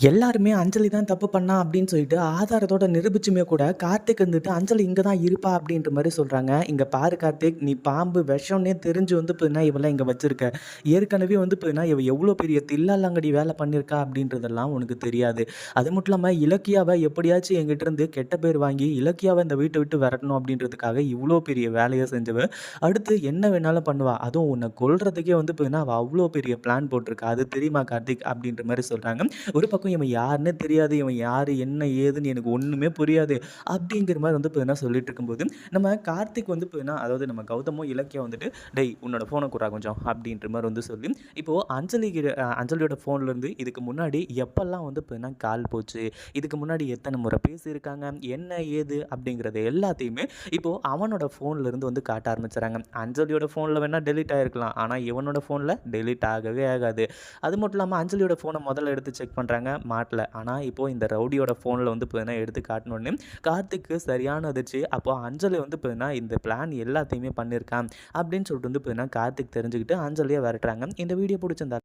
எல்லாருமே அஞ்சலி தான் தப்பு பண்ணா அப்படின்னு சொல்லிட்டு ஆதாரத்தோட நிரூபிச்சுமே கூட கார்த்திக் வந்துட்டு அஞ்சலி இங்கே தான் இருப்பா அப்படின்ற மாதிரி சொல்கிறாங்க இங்கே பாரு கார்த்திக் நீ பாம்பு விஷம்னே தெரிஞ்சு வந்து போயினா இவெல்லாம் இங்கே வச்சுருக்க. ஏற்கனவே வந்து போயினா இவ எவ்வளோ பெரிய தில்லாலங்கடி வேலை பண்ணியிருக்கா அப்படின்றதெல்லாம் உனக்கு தெரியாது. அது மட்டும் இல்லாமல் இலக்கியாவை எப்படியாச்சும் எங்கிட்ட இருந்து கெட்ட பேர் வாங்கி இலக்கியாவை இந்த வீட்டை விட்டு விரட்டணும் அப்படின்றதுக்காக இவ்வளோ பெரிய வேலையை செஞ்சவ. அடுத்து என்ன வேணாலும் பண்ணுவா. அதுவும் உன்னை கொள்றதுக்கே வந்து போயினா அவள் அவ்வளோ பெரிய பிளான் போட்டிருக்கா. அது தெரியுமா கார்த்திக் அப்படின்ற மாதிரி சொல்கிறாங்க ஒரு பக்கம் இவன் யாருன்னே தெரியாது. இவன் யார் என்ன ஏதுன்னு எனக்கு ஒன்றுமே புரியாது. அப்படிங்கிற மாதிரி வந்து பார்த்தீங்கன்னா சொல்லிட்டு இருக்கும்போது நம்ம கார்த்திக் வந்து பார்த்தீங்கன்னா அதாவது நம்ம கௌதமோ இலக்கியம் வந்துட்டு டெய் உன்னோட ஃபோனை கூட கொஞ்சம் அப்படின்ற மாதிரி வந்து சொல்லி இப்போது அஞ்சலி அஞ்சலியோட ஃபோன்லேருந்து இதுக்கு முன்னாடி எப்போல்லாம் வந்து பார்த்தீங்கன்னா கால் போச்சு இதுக்கு முன்னாடி எத்தனை முறை பேசியிருக்காங்க என்ன ஏது அப்படிங்கிறது எல்லாத்தையுமே இப்போது அவனோட ஃபோன்லேருந்து வந்து காட்ட ஆரம்பிச்சுறாங்க. அஞ்சலியோட ஃபோனில் வேணால் டெலிட் ஆகிருக்கலாம் ஆனால் இவனோட ஃபோனில் டெலிட் ஆகவே ஆகாது. அது மட்டும் இல்லாமல் அஞ்சலியோட ஃபோனை முதல்ல எடுத்து செக் பண்ணுறாங்க மாட்டல. ஆனால் இப்போது இந்த ரவுடியோட ஃபோனில் வந்து பார்த்தீங்கன்னா எடுத்து காட்டினோடனே கார்த்திக்கு சரியான அதிர்ச்சி. அப்போது அஞ்சலி வந்து பார்த்தீங்கன்னா இந்த பிளான் எல்லாத்தையுமே பண்ணியிருக்கான். அப்படின்னு சொல்லிட்டு வந்து பார்த்தீங்கன்னா கார்த்திக் தெரிஞ்சுக்கிட்டு அஞ்சலியை விரட்டுறாங்க. இந்த வீடியோ பிடிச்சிருந்தா